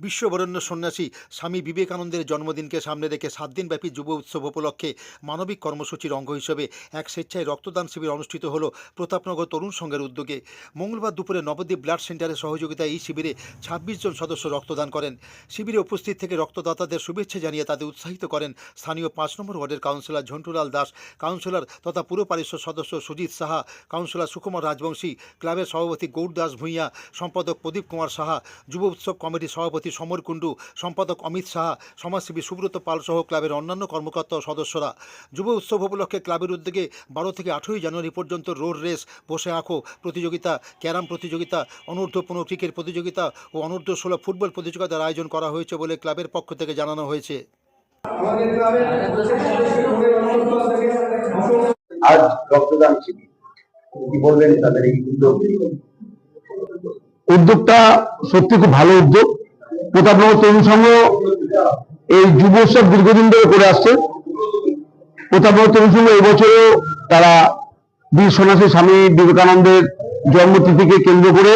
বিশ্ববরেণ্য সন্ন্যাসী স্বামী বিবেকানন্দের জন্মদিনকে সামনে রেখে সাত দিনব্যাপী যুব উৎসব উপলক্ষে মানবিক কর্মসূচির অঙ্গ হিসেবে এক স্বেচ্ছায় রক্তদান শিবির অনুষ্ঠিত হল প্রতাপনগর তরুণ সংঘের উদ্যোগে। মঙ্গলবার দুপুরে নবদ্বীপ ব্লাড সেন্টারের সহযোগিতায় এই শিবিরে ছাব্বিশ জন সদস্য রক্তদান করেন। শিবিরে উপস্থিত থেকে রক্তদাতাদের শুভেচ্ছা জানিয়ে তাদের উৎসাহিত করেন স্থানীয় পাঁচ নম্বর ওয়ার্ডের কাউন্সিলর ঝন্টুলাল দাস, কাউন্সিলর তথা পুর পারিষদ সদস্য সুজিত সাহা, কাউন্সিলর সুকুমার রাজবংশী, ক্লাবের সভাপতি গৌর দাস ভূঁইয়া, সম্পাদক প্রদীপ কুমার সাহা, যুব উৎসব কমিটির সভাপতি সমর কুণ্ডু সম্পাদক অমিত সাহা সমাজসেবী সুব্রত পাল সহ ক্লাবের অন্যান্য কর্মকর্তা ও সদস্যরা। যুব উৎসব উপলক্ষে ক্লাবের উদ্যোগে বারো থেকে আঠেরোই জানুয়ারি পর্যন্ত রোড রেস বসে আঁকো প্রতিযোগিতা ক্যারাম প্রতিযোগিতা অনূর্ধ্ব পনেরো ক্রিকেট প্রতিযোগিতা ও অনূর্ধ্ব ষোলো ফুটবল প্রতিযোগিতার আয়োজন করা হয়েছে বলে ক্লাবের পক্ষ থেকে জানানো হয়েছে। আজ রক্তদান শিবির। কি বলবেন তাদের এই উদ্যোগ? উদ্যোগটা সত্যি খুব ভালো উদ্যোগ। প্রতাপনগর তরুণ সংঘ এই যুব উৎসব দীর্ঘদিন ধরে করে আসছে। প্রতাপনগর তরুণ সংঘ এবছরও তারা বীর সন্ন্যাসী স্বামী বিবেকানন্দের জন্মতিথিকে কেন্দ্র করে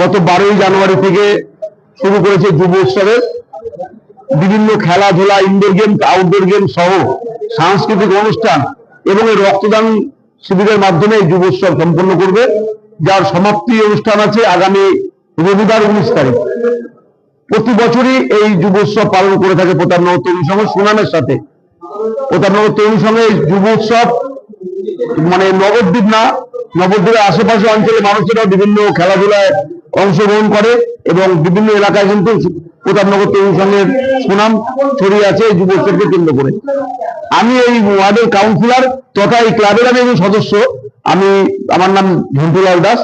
গত বারোই জানুয়ারি থেকে শুরু করেছে যুব উৎসবের বিভিন্ন খেলাধুলা ইনডোর গেম আউটডোর গেম সহ সাংস্কৃতিক অনুষ্ঠান এবং এই রক্তদান শিবিরের মাধ্যমে যুব উৎসব সম্পন্ন করবে। যার সমাপ্তি অনুষ্ঠান আছে আগামী রবিবার উনিশ তারিখ। প্রতি বছরই এই যুব উৎসব পালন করে থাকে প্রতাপনগর তরুণ সংঘ সুনামের সাথে। প্রতাপনগর তরুণ সংঘে এই যুব উৎসব মানে নবদ্বীপ না, নবদ্বীপের আশেপাশে অঞ্চলের মানুষেরাও বিভিন্ন খেলাধুলায় অংশগ্রহণ করে এবং বিভিন্ন এলাকায় কিন্তু প্রতাপনগর তরুণ সংঘের সুনাম ছড়িয়ে আছে এই যুব উৎসবকে কেন্দ্র করে। আমি এই ওয়ার্ডের কাউন্সিলর তথা এই ক্লাবের আমি একজন সদস্য। আমি, আমার নাম ঝন্টুলাল দাস।